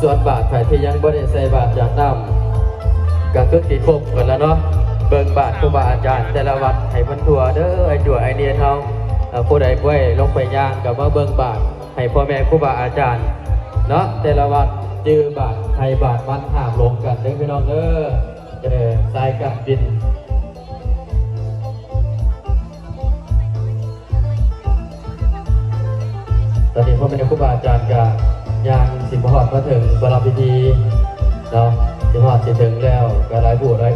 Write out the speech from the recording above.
ส่วนบาทไผ่ที่ยังบ่ได้ใส่บาทจากน้ำก็คือสิครบกันแล้วเนาะเบิ่งบาทครูบาอาจารย์แต่ละวัดให้เพิ่นทั่วเด้อไอ้จั่วไอเดียเฮาเอ่อผู้ใดบ่ให้ลงไปย่างก็มาเบิ่งบาทให้พ่อแม่ครูบาอาจารย์เนาะแต่ละวัดจื้อบาทไทยบาทมันห้ามลงกันเด้อพี่น้องเด้อเออสายการบินตอนนี้พ่อแม่ครูบาอาจารย์กับ หอดมาถึงบารมีดีเนาะจังหวัดจะถึงแล้วก็หลายผู้หลาย